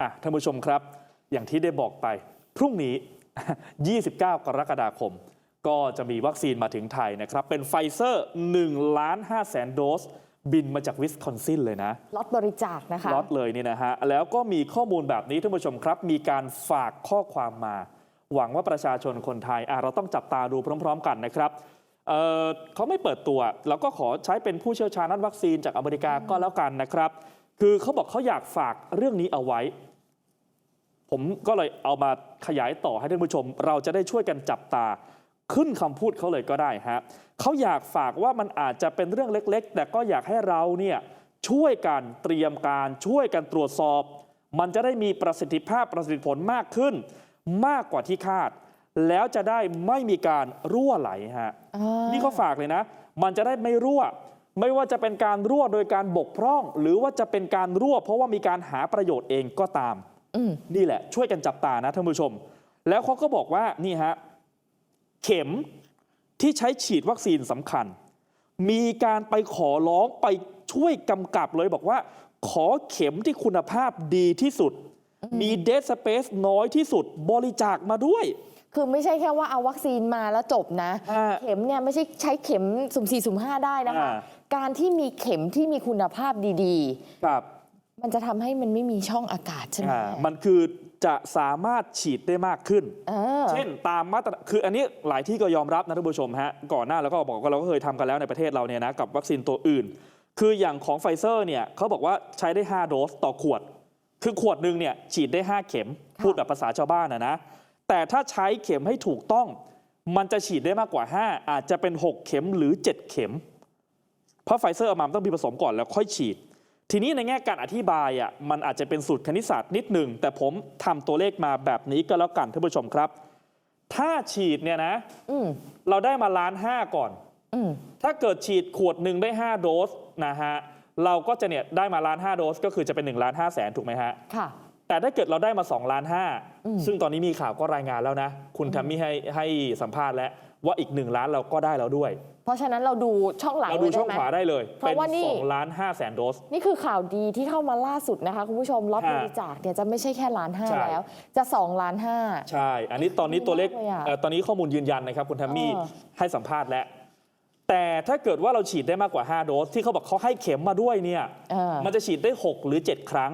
อะท่านผู้ชมครับ อย่างที่ได้บอกไป พรุ่งนี้ 29 กรกฎาคม ก็จะมีวัคซีนมาถึงไทยนะครับ เป็นไฟเซอร์1ล้าน5แสนโดส บินมาจากวิสคอนซินเลยนะล็อตบริจาคนะคะล็อตเลยนี่นะฮะ แล้วก็มีข้อมูลแบบนี้ท่านผู้ชมครับ มีการฝากข้อความมา หวังว่าประชาชนคนไทยอะเราต้องจับตาดูพร้อม ๆ กันนะครับเอ่อเขาไม่เปิดตัว แล้วก็ขอใช้เป็นผู้เชี่ยวชาญด้านวัคซีนจากอเมริกาก็แล้วกันนะครับ คือเขาบอกเขาอยากฝากเรื่องนี้เอาไว้ ผมก็เลยเอามาขยายต่อให้ท่านผู้ชม เราจะได้ช่วยกันจับตาขึ้นคำพูดเขาเลยก็ได้ฮะเขาอยากฝากว่ามันอาจจะเป็นเรื่องเล็ก ๆ แต่ก็อยากให้เราเนี่ยช่วยกันเตรียมการช่วยกันตรวจสอบ มันจะได้มีประสิทธิภาพประสิทธิผลมากขึ้น มากกว่าที่คาด แล้วจะได้ไม่มีการรั่วไหลฮะอ่านี่เขาฝากเลยนะ มันจะได้ไม่รั่ว ไม่ว่าจะเป็นการรั่วโดยการบกพร่อง หรือว่าจะเป็นการรั่ว เพราะว่ามีการหาประโยชน์เองก็ตามอืม นี่แหละช่วยกันจับตานะท่านผู้ชม แล้วเขาก็บอกว่านี่ฮะเข็มที่ใช้ฉีดวัคซีนสำคัญ มีการไปขอร้องไปช่วยกำกับเลยบอกว่า ขอเข็มที่คุณภาพดีที่สุด มีเดสเปซน้อยที่สุดบริจาคมาด้วยคือไม่ใช่แค่ว่าเอาวัคซีนมาแล้วจบนะอ่าเข็มเนี่ยไม่ใช่ใช้เข็มสุ่มสี่สุ่มห้าได้นะคะอ่าการที่มีเข็มที่มีคุณภาพดีครับๆ มันจะทำให้มันไม่มีช่องอากาศใช่ไหมอ่ามันคือจะสามารถฉีดได้มากขึ้น เออ เช่นตามมาตรคืออันนี้หลายที่ก็ยอมรับนะท่านผู้ชมฮะก่อนหน้าแล้วก็บอกว่าเราก็เคยทำกันแล้วในประเทศเราเนี่ยนะกับวัคซีนตัวอื่น คืออย่างของไฟเซอร์เนี่ยเขาบอกว่าใช้ได้ 5 โดสต่อขวด คือขวดหนึ่งเนี่ยฉีดได้ 5 เข็ม ค่ะ พูดแบบภาษาชาวบ้านนะนะ แต่ถ้าใช้เข็มให้ถูกต้อง มันจะฉีดได้มากกว่า 5 อาจจะเป็น 6 เข็มหรือ 7 เข็ม เพราะไฟเซอร์เอามามันต้องมีผสมก่อนแล้วค่อยฉีด ทีนี้ในแง่การอธิบายอะมันอาจจะเป็นสูตรคณิตศาสตร์นิดหนึ่ง แต่ผมทำตัวเลขมาแบบนี้ก็แล้วกันท่านผู้ชมครับ ถ้าฉีดเนี่ยนะอืมเราได้มาล้านห้าก่อนอืมถ้าเกิดฉีดขวดหนึ่งได้ 5 โดสนะฮะเราก็จะเนี่ยได้มาล้านห้าโดสก็คือจะเป็น1ล้านห้าแสนถูกไหมฮะค่ะ แต่ถ้าเกิดเราได้มา2ล้านห้าอืมซึ่งตอนนี้มีข่าวก็รายงานแล้วนะ คุณทัมมี่ให้ให้สัมภาษณ์แล้วว่าอีก 1 ล้านเราก็ได้แล้วด้วย เพราะฉะนั้นเราดูช่องหลังเราดูไว้ช่องไหมขวาได้เลยเพราะเป็นว่านี่2ล้านห้าแสนโดส นี่คือข่าวดีที่เข้ามาล่าสุดนะคะ คุณผู้ชมล็อตฮะบริจาคเนี่ยจะไม่ใช่แค่ล้านห้าใช่แล้ว จะสองล้านห้าใช่ อันนี้ตอนนี้ตัวเลขดีมากเลยอะเอ่อตอนนี้ข้อมูลยืนยันนะครับ คุณทัมมี่เออให้สัมภาษณ์แล้วแต่ถ้าเกิดว่าเราฉีดได้มากกว่า 5 โดส ที่เขาบอกเขาให้เข็มมาด้วยเนี่ยเออมันจะฉีดได้ 6 หรือ 7 ครั้ง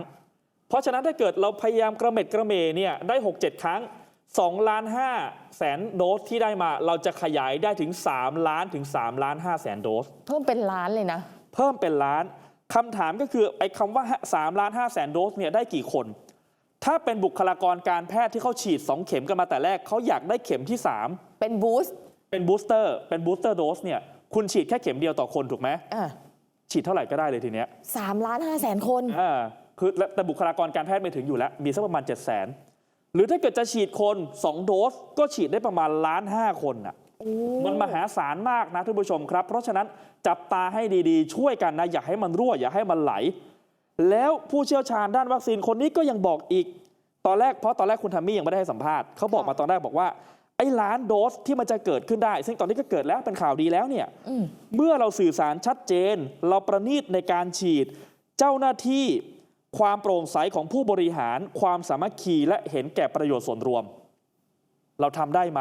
เพราะฉะนั้นถ้าเกิดเราพยายามกระเม็ดกระเมเนี่ยได้ 6 7 ครั้ง2ล้าน5แสนโดสที่ได้มา เราจะขยายได้ถึง 3 ล้านถึง3ล้าน5แสนโดส เพิ่มเป็นล้านเลยนะ เพิ่มเป็นล้านคำถามก็คือไอ้คำว่า3ล้าน5แสนโดสเนี่ยได้กี่คน ถ้าเป็นบุคลากรการแพทย์ที่เขาฉีด 2 เข็มกันมาแต่แรกเขาอยากได้เข็มที่ 3 เป็นบูสต์เป็นบูสเตอร์เป็นบูสเตอร์โดสเนี่ยคุณฉีดแค่เข็มเดียวต่อคนถูกไหมอะฉีดเท่าไหร่ก็ได้เลยทีเนี้ยสามล้านห้าแสนคนอ่า คือและแต่บุคลากรการแพทย์ไม่ถึงอยู่แล้ว มีสักประมาณ 7 0 0 0 0 0 หรือถ้าเกิดจะฉีดคน 2 โดส ก็ฉีดได้ประมาณล้านห้าคนอะมันมหาศาลมากนะท่านผู้ชมครับ เพราะฉะนั้นจับตาให้ดีๆ ช่วยกันนะ อย่าให้มันรั่ว อย่าให้มันไหล แล้วผู้เชี่ยวชาญด้านวัคซีนคนนี้ก็ยังบอกอีก ตอนแรกเพราะตอนแรกคุณทัมมี่ยังไม่ได้ให้สัมภาษณ์เขาบอกมาตอนแรกบอกว่าไอ้ล้านโดสที่มันจะเกิดขึ้นได้ ซึ่งตอนนี้ก็เกิดแล้วเป็นข่าวดีแล้วเนี่ยอืมเมื่อเราสื่อสารชัดเจน เราประณีตในการฉีด เจ้าหน้าที่ ความโปร่งใสของผู้บริหาร ความสามัคคีและเห็นแก่ประโยชน์ส่วนรวม เราทำได้ไหม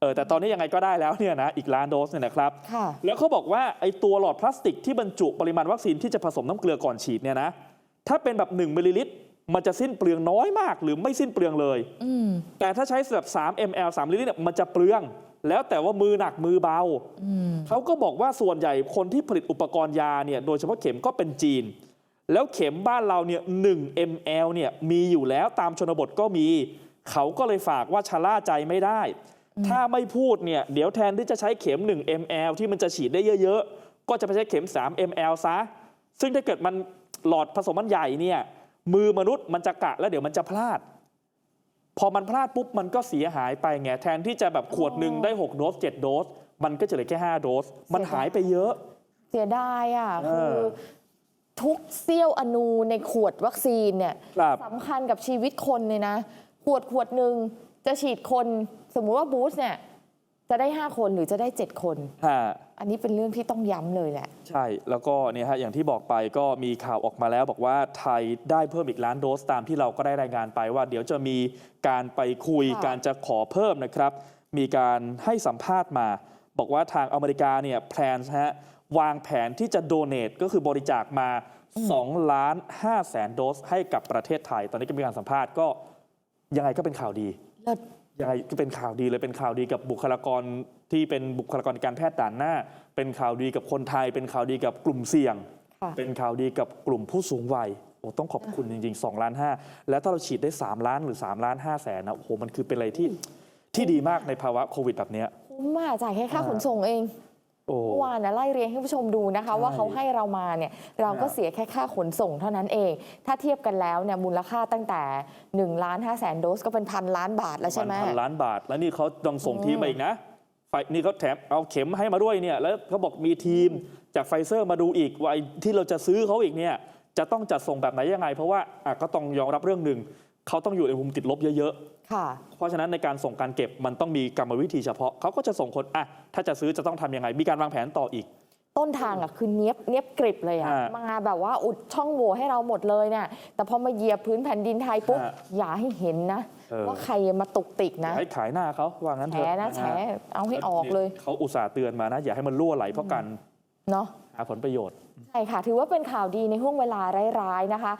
เออแต่ตอนนี้ยังไงก็ได้แล้วเนี่ยนะอีกล้านโดสเนี่ยนะครับค่ะแล้วเขาบอกว่าไอ้ตัวหลอดพลาสติกที่บรรจุปริมาณวัคซีนที่จะผสมน้ำเกลือก่อนฉีดเนี่ยนะถ้าเป็นแบบ1มิลลิลิตรมันจะสิ้นเปลืองน้อยมาก หรือไม่สิ้นเปลืองเลยอืมแต่ถ้าใช้แบบ3 ml 3มิลลิลิตรเนี่ยมันจะเปลือง แล้วแต่ว่ามือหนักมือเบาอืมเขาก็บอกว่าส่วนใหญ่คนที่ผลิตอุปกรณ์ยาเนี่ยโดยเฉพาะเข็มก็เป็นจีน แล้วเข็มบ้านเราเนี่ย1 ml เนี่ยมีอยู่แล้วตามชนบทก็มี เขาก็เลยฝากว่าชะล่าใจไม่ได้ ถ้าไม่พูดเนี่ยเดี๋ยวแทนที่จะใช้เข็ม 1 ml ที่มันจะฉีดได้เยอะๆ ก็จะไปใช้เข็ม 3 ml ซะ ซึ่งถ้าเกิดมันหลอดผสมมันใหญ่เนี่ยมือมนุษย์มันจะกะแล้วเดี๋ยวมันจะพลาด พอมันพลาดปุ๊บมันก็เสียหายไปไงแทนที่จะแบบขวดหนึ่งได้6โดส7โดสมันก็จะเหลือแค่5โดส มันหายไปเยอะเสียดายอะเอคืออ ทุกเสี้ยวอนูในขวดวัคซีนเนี่ยครับสำคัญกับชีวิตคนเลยนะ ขวดขวดหนึ่งจะฉีดคนสมมุติว่าบูสต์เนี่ยจะได้ 5 คนหรือจะได้ 7 คน ฮะอันนี้เป็นเรื่องที่ต้องย้ำเลยแหละ ใช่แล้วก็เนี่ยฮะอย่างที่บอกไปก็มีข่าวออกมาแล้ว บอกว่าไทยได้เพิ่มอีกล้านโดสตามที่เราก็ได้รายงานไปว่า เดี๋ยวจะมีการไปคุยค่ะ การจะขอเพิ่มนะครับ มีการให้สัมภาษณ์มา บอกว่าทางอเมริกาเนี่ยแพลนฮะ วางแผนที่จะโดเน a ก็คือบริจาคมา2ล้าน5แสนโดสให้กับประเทศไทย ตอนนี้ก็มีการสัมภาษณ์ก็ยังไงก็เป็นข่าวดีเลิศยังไงก็เป็นข่าวดีเลยเป็นข่าวดีกับบุคลากรที่เป็นบุคลากรการแพทย์ด่านหน้า เป็นข่าวดีกับคนไทย เป็นข่าวดีกับกลุ่มเสี่ยงค่ะเป็นข่าวดีกับกลุ่มผู้สูงวัยโอ้ต้องขอบคุณจริง ๆ2ล้าน5แล้วถ้าเราฉีดได้ 3 ล้านหรือ3ล้าน5แสนนะโอ้โหมันคือเป็นอะไรที่ที่ดีมากในภาวะโควิดแบบเนี้ยคุ้มมากจ่ายแค่ค่าอ่าขนส่งเองโอ้ เมื่อวานนะไล่เรียงให้ผู้ชมดูนะคะใช่ว่าเขาให้เรามาเนี่ยเราก็ครับเสียแค่ค่าขนส่งเท่านั้นเอง ถ้าเทียบกันแล้วเนี่ยมูลค่าตั้งแต่1ล้าน5แสนโดสก็เป็นพันล้านบาทแล้วใช่ไหมพันล้านบาท แล้วนี่เขาต้องส่งทีมมาอีกนะไฟนี่เขาแถมเอาเข็มให้มาด้วยเนี่ยแล้วเขาบอกมีทีมจากไฟเซอร์มาดูอีกว่าไอ้ที่เราจะซื้อเขาอีกเนี่ยจะต้องจัดส่งแบบไหนยังไง เพราะว่าอะก็ต้องยอมรับเรื่องหนึ่ง เขาต้องอยู่ในมุมติดลบเยอะค่ะๆเพราะฉะนั้นในการส่งการเก็บมันต้องมีกรรมวิธีเฉพาะเขาก็จะส่งคนอะถ้าจะซื้อจะต้องทำยังไง มีการวางแผนต่ออีก ต้นทางอะคือเนี้ยบเนี้ยบกริบเลยอะฮะมาแบบว่าอุดช่องโหว่ให้เราหมดเลยเนี่ยแต่พอมาเหยียบพื้นแผ่นดินไทยปุ๊บฮะอย่าให้เห็นนะ เออ ว่าใครมาตุกติกนะให้ขายหน้าเขาว่างั้นแฉเถอะนะฮแฉเอาให้ออกเลยเขาอุตส่าห์เตือนมานะ อย่าให้มันรั่วไหลเพราะกันเนาะ หาผลประโยชน์ ใช่ค่ะ ถือว่าเป็นข่าวดีในห่วงเวลาร้ายๆนะคะ